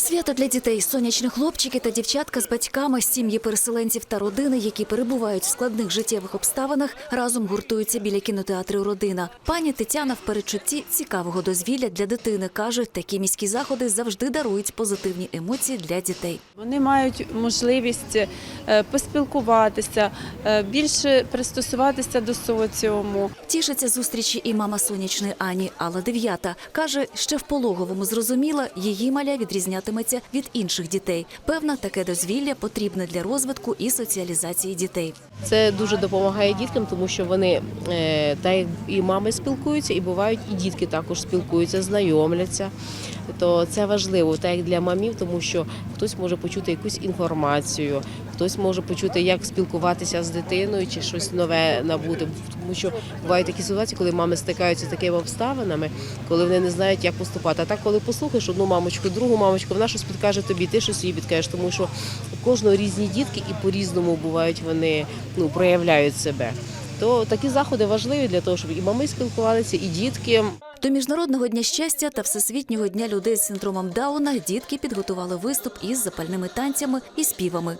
Свято для дітей, сонячні хлопчики та дівчатка з батьками, сім'ї переселенців та родини, які перебувають в складних життєвих обставинах, разом гуртуються біля кінотеатру Родина. Пані Тетяна в передчутті цікавого дозвілля для дитини каже, такі міські заходи завжди дарують позитивні емоції для дітей. Вони мають можливість е, поспілкуватися, е, більше пристосуватися до соціуму. Тішиться зустрічі і мама сонячної Ані Алла Дев'ята. Каже, ще в пологовому зрозуміла, її маля відрізнятиметься від інших дітей. Певна, таке дозвілля потрібне для розвитку і соціалізації дітей. Це дуже допомагає діткам, тому що вони е, та і мами спілкуються, і бувають і дітки також спілкуються, знайомляться. То це важливо, так як для мамів, тому що хтось може почути якусь інформацію, хтось може почути, як спілкуватися з дитиною чи щось нове набути. Тому що бувають такі ситуації, коли мами стикаються з такими обставинами, коли вони не знають, як поступати. А так, коли послухаєш одну мамочку, другу мамочку, вона щось підкаже тобі, ти щось їй підкажеш, тому що у кожного різні дітки і по-різному бувають вони ну, проявляють себе. То такі заходи важливі для того, щоб і мами спілкувалися, і дітки. До міжнародного дня щастя та всесвітнього дня людей з синдромом Дауна дітки підготували виступ із запальними танцями і співами.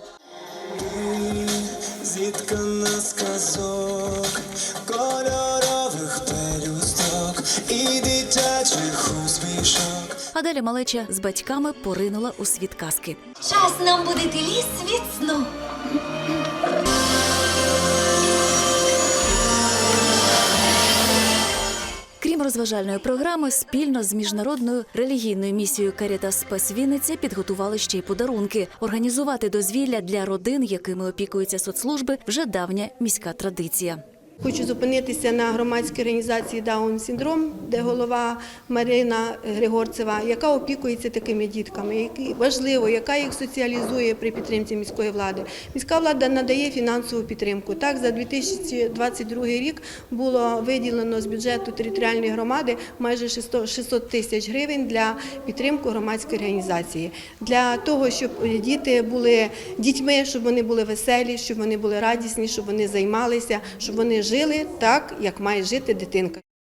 Зіткана з казок, кольорових пелюсток і дитячих усмішок. А далі малеча з батьками поринула у світ казки. Час нам будити ліс від сну. Крім розважальної програми, спільно з міжнародною релігійною місією Карітас Спас Вінниця підготували ще й подарунки. Організувати дозвілля для родин, якими опікуються соцслужби, вже давня міська традиція. Хочу зупинитися на громадській організації Даун синдром, де голова Марина Григорцева, яка опікується такими дітками, які важливо, яка їх соціалізує при підтримці міської влади. Міська влада надає фінансову підтримку. Так, за 2022 рік було виділено з бюджету територіальної громади майже 600 600 тисяч гривень для підтримки громадської організації, для того, щоб діти були дітьми, щоб вони були веселі, щоб вони були радісні, щоб вони займалися, щоб вони жили так, як має жити дитинка.